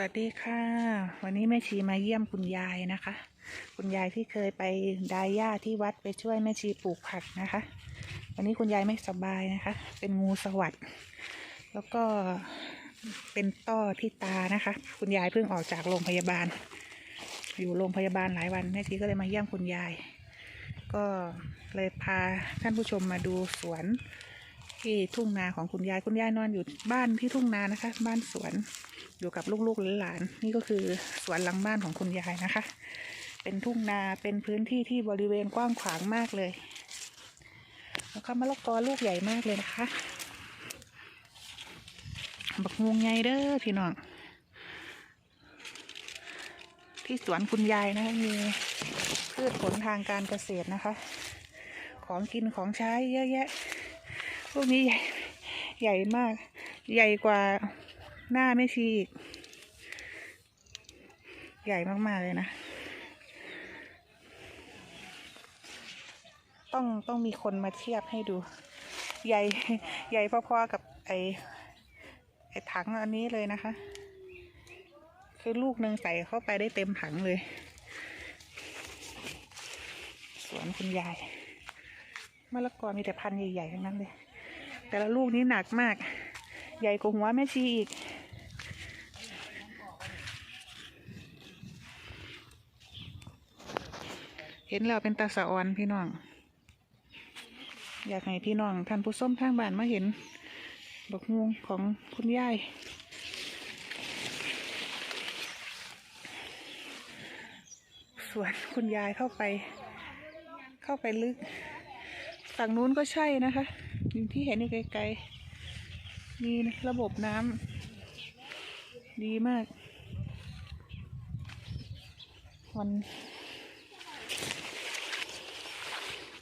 วัสดีค่ะ วันนี้แม่ชีมาเยี่ยมคุณยายนะคะ คุณยายที่เคยไปดายหญ้าที่วัดไปช่วยแม่ชีปลูกผักนะคะ วันนี้คุณยายไม่สบายนะคะ เป็นงูสวัสดแล้วก็เป็นต้อที่ตานะคะ คุณยายเพิ่งออกจากโรงพยาบาล อยู่โรงพยาบาลหลายวันแม่ชีก็เลยมาเยี่ยมคุณยาย ก็เลยพาท่านผู้ชมมาดูสวนที่ทุ่งนาของคุณยายคุณยายนอนอยู่บ้านที่ทุ่งนานะคะ บ้านสวน อยู่กับลูกๆหลานนี่ก็คือสวนหลังบ้านของคุณยายนะคะ เป็นทุ่งนาเป็นพื้นที่ที่บริเวณกว้างขวางมากเลยแล้วก็มะละกอลูกใหญ่มากเลยนะคะ บักงวงใหญ่เด้อพี่น้องที่สวนคุณยายนะคะมีพืชผลทางการเกษตรนะคะ ของกินของใช้เยอะแยะ พวกนี้ใหญ่ใหญ่มาก ใหญ่กว่า หน้าไม่ชีอีก ใหญ่มากๆเลยนะ ต้องต้องมีคนมาเทียบให้ดู ใหญ่ใหญ่พอๆกับไอไอถังอันนี้เลยนะคะ คือลูกหนึ่งใส่เข้าไปได้เต็มถังเลย สวนคุณยายมะละกอมีแต่พันธุ์ใหญ่ๆทั้งนั้นเลย แต่ละลูกนี้หนักมาก ใหญ่กว่าหัวแม่ชีอีก เห็นแล้วเป็นตาสะออนพี่น้อง อยากให้พี่น้องท่านผู้ส้มทางบ้านมาเห็นบักงวงของคุณยายสวนคุณยายเข้าไป เข้าไปลึกฝั่งนู้นก็ใช่นะคะอย่างที่เห็นอยู่ไกลๆมีระบบน้ำดีมากมัน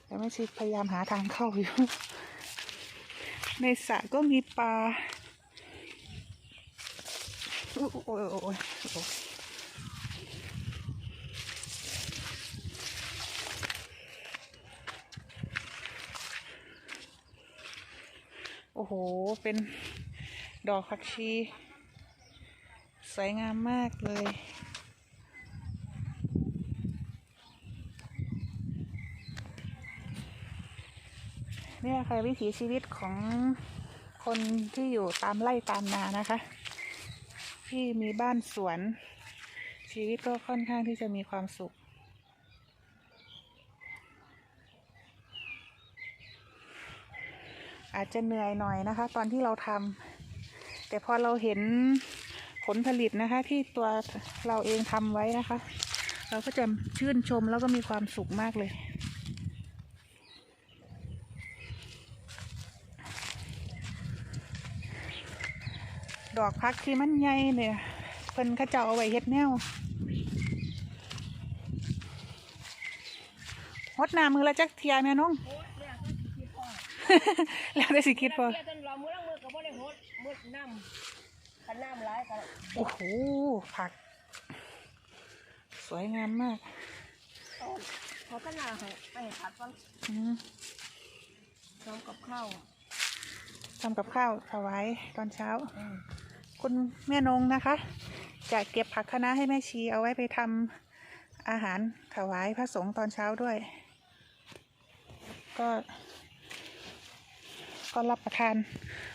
แต่ไม่ชิดพยายามหาทางเข้าอยู่ ในสระก็มีปลาโอ้โอ้ยโอ้ยโอ้ยโอ้โห เป็นดอกผักชี สวยงามมากเลย เนี่ยค่ะวิถีชีวิตของคนที่อยู่ตามไร่ตามนานะคะ ที่มีบ้านสวน ชีวิตก็ค่อนข้างที่จะมีความสุข อาจจะเหนื่อยหน่อยนะคะ ตอนที่เราทำแต่พอเราเห็นผลผลิตนะคะ ที่ตัวเราเองทำไว้นะคะ เราก็จะชื่นชมแล้วก็มีความสุขมากเลย ดอกพักที่มันใหญ่เนี่ยเพิ่นเขาเจ้าเอาไว้เฮ็ดแนวฮดน้ำมือละจักเทียแม่น้อง แล้วได้สิคิดพอเจนเรามือละมือก็บ่ได้โหดมืดน้ำคันน้ำร้ายกันโอ้โหผัก สวยงามมากเขาก็น่าให้ให้ผัดฟังอืมพร้อมกับข้าวทำกับข้าวถวายตอนเช้า คุณแม่นงนะคะ จะเก็บผักคะน้าให้แม่ชีเอาไว้ไปทำอาหารถวายพระสงฆ์ตอนเช้าด้วย ก็ ก็รับประทาน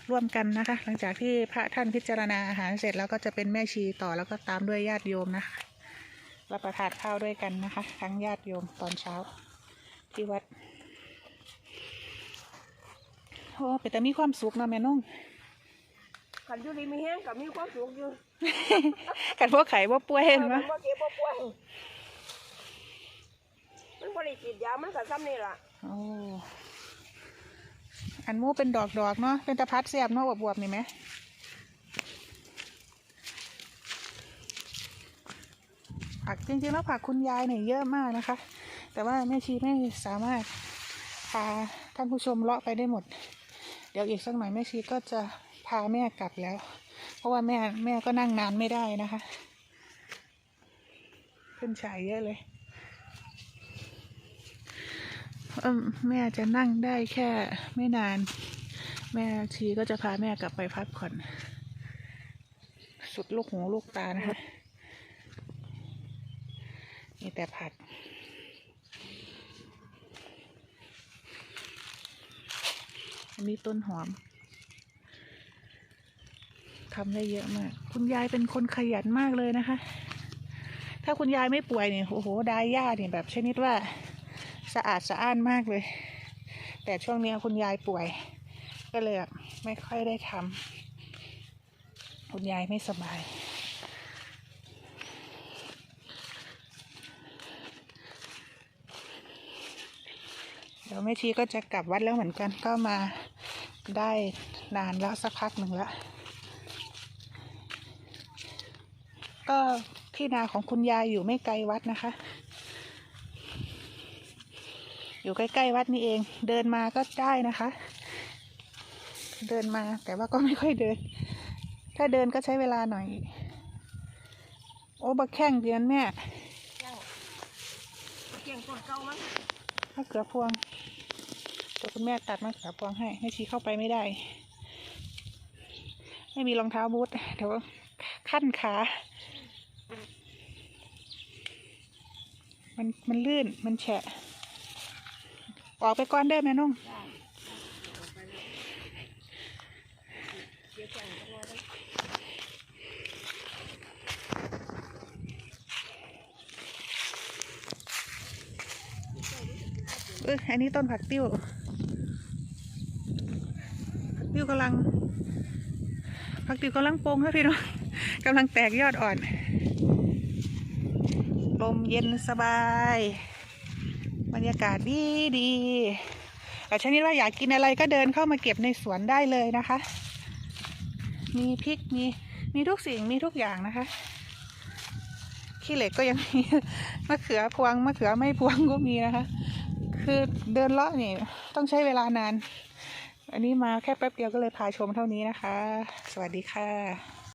ร่วมกันนะคะ หลังจากที่พระท่านพิจารณาอาหารเสร็จแล้วก็จะเป็นแม่ชีต่อแล้วก็ตามด้วยญาติโยมนะคะรับประทานข้าวด้วยกันนะคะ ทั้งญาติโยมตอนเช้า ที่วัดโอ้เป็นแต่มีความสุขนะแม่นง ขันอยู่ดีมีแห้งกับมีความสุขอยู่กันพวกไข่ว่าป่วยเห็นมัปะนบ่เก็บบ่ป่วยมันบ่ได้ฉีดยามันก็ซ้ำนี่ล่ะโอ้อันหมูเป็นดอกดอกๆเนาะเป็นตะพัดแสบเนาะบวบๆนี่ไหมผักจริงๆแล้วผักคุณยายเนี่ยเยอะมากนะคะ แต่ว่าแม่ชีไม่สามารถพาท่านผู้ชมเลาะไปได้หมด เดี๋ยวอีกสักหน่อยแม่ชีก็จะ พาแม่กลับแล้ว เพราะว่าแม่แม่ก็นั่งนานไม่ได้นะคะ ขึ้นฉายเยอะเลยเอิ่มแม่จะนั่งได้แค่ไม่นาน แม่ชีก็จะพาแม่กลับไปพักผ่อน สุดลูกหูลูกตานะคะมีแต่ผักอันนี้ต้นหอม ทำได้เยอะมาก คุณยายเป็นคนขยันมากเลยนะคะ ถ้าคุณยายไม่ป่วยเนี่ยโอ้โหดายหญ้าเนี่ยแบบชนิดว่าสะอาดสะอ้านมากเลย แต่ช่วงนี้คุณยายป่วย ก็เลยไม่ค่อยได้ทำคุณยายไม่สบายเดี๋ยวแม่ชีก็จะกลับวัดแล้วเหมือนกันก็มาได้นานแล้วสักพักหนึ่งแล้ว ก็ที่นาของคุณยายอยู่ไม่ไกลวัดนะคะ อยู่ใกล้ๆวัดนี่เอง เดินมาก็ได้นะคะ เดินมาแต่ว่าก็ไม่ค่อยเดิน ถ้าเดินก็ใช้เวลาหน่อย โอ้บักแข้งเดือนแม่เจ้าเกี่ยงต้นเก่ามั้งมะเขือพวงเดี๋ยวคุณแม่ตัดมะเขือพวงให้แม่ชี้เข้าไปไม่ได้ ไม่มีรองเท้าบูทเดี๋ยวขั้นขา มันมันลื่นมันแฉะ ออกไปก่อนเด้อแม่น้องได้เดี๋ยวแข่งเอออันนี้ต้นผักติ้วผักติ้วกำลังผักติ้วกำลังโปงครับพี่น้องกำลังแตกยอดอ่อน ลมเย็นสบาย บรรยากาศดีดีแต่ชนิดว่าอยากกินอะไรก็เดินเข้ามาเก็บในสวนได้เลยนะคะ มีพริกมีมีทุกสิ่งมีทุกอย่างนะคะ ขี้เหล็กก็ยังมีมะเขือพวงมะเขือไม่พวงก็มีนะคะ คือเดินเลาะนี่ต้องใช้เวลานาน อันนี้มาแค่แป๊บเดียวก็เลยพาชมเท่านี้นะคะ สวัสดีค่ะ